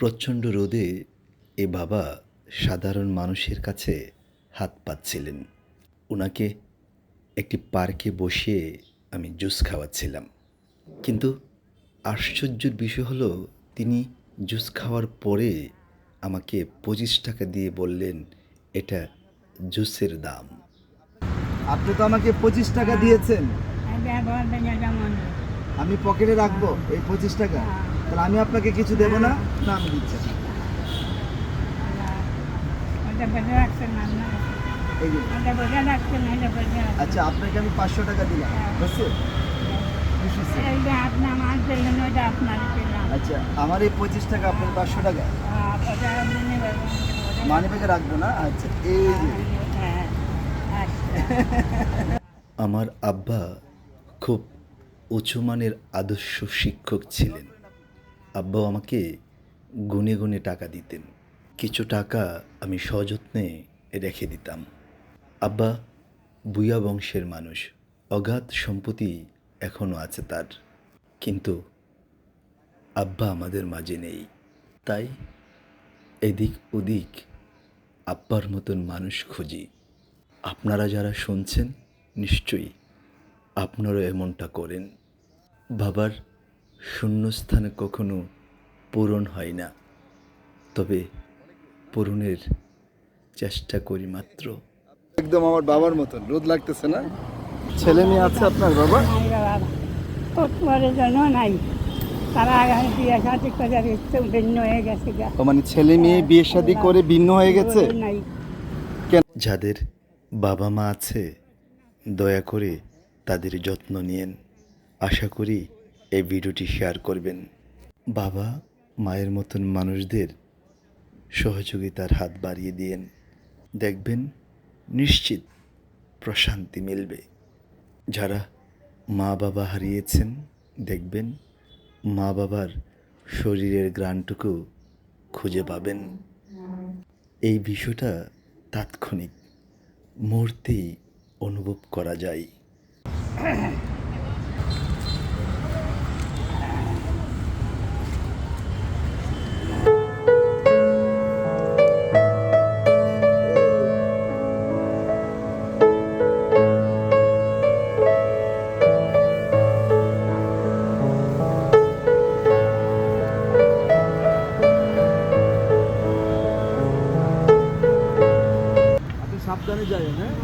প্রচণ্ড রোদে এ বাবা সাধারণ মানুষের কাছে হাত পাচ্ছিলেন ওনাকে একটি পার্কে বসিয়ে আমি জুস খাওয়াচ্ছিলাম। কিন্তু আশ্চর্যের বিষয় হলো তিনি জুস খাওয়ার পরে আমাকে পঁচিশ টাকা দিয়ে বললেন এটা জুসের দাম। আপনি তো আমাকে পঁচিশ টাকা দিয়েছেন। আমি পকেটে রাখব এই পঁচিশ টাকা। তাহলে আমি আপনাকে কিছু দেবো না না আমি দিচ্ছি। আচ্ছা আপনাকে আমি পাঁচশো টাকা দিলাম বুঝছে খুশি আচ্ছা আমার এই পঁচিশ টাকা আপনার পাঁচশো টাকা? মানি ব্যাগে রাখব না? আচ্ছা এই আমার আব্বা খুব উঁচু মানের আদর্শ শিক্ষক ছিলেন। আব্বাও আমাকে গুনে গুনে টাকা দিতেন। কিছু টাকা আমি সযত্নে রেখে দিতাম। আব্বা বুয়া বংশের মানুষ, অগাধ সম্পত্তি এখনও আছে তার। কিন্তু আব্বা আমাদের মাঝে নেই। তাই এদিক ওদিক আব্বার মতন মানুষ খুঁজি। আপনারা যারা শুনছেন, নিশ্চয়ই আপনারাও এমনটা করেন। বাবার শূন্যস্থানে কখনো পূরণ হয় না। তবে পূরণের চেষ্টা করি মাত্র। একদম আমার বাবার মতন রোদ লাগতেছে না? ছেলে মেয়ে আছে আপনার বাবা? নাই। তারা বিয়ে শাদি করে ভিন্ন হয়ে গেছে মানে ছেলে মেয়ে বিয়ে শাদী করে ভিন্ন হয়ে গেছে? নাই। যাদের বাবা মা আছে দয়া করে তাদের যত্ন নিয়েন। আশা করি এই ভিডিওটি শেয়ার করবেন। বাবা মায়ের মতন মানুষদের সহযোগিতার হাত বাড়িয়ে দিয়েন। দেখবেন নিশ্চিত প্রশান্তি মিলবে। যারা মা বাবা হারিয়েছেন, দেখবেন মা বাবার শরীরের গ্রানটুকু খুঁজে পাবেন। এই বিষয়টা তাৎক্ষণিক মুহূর্তেই অনুভব করা যায়। সাবধানে যাবেন হ্যাঁ?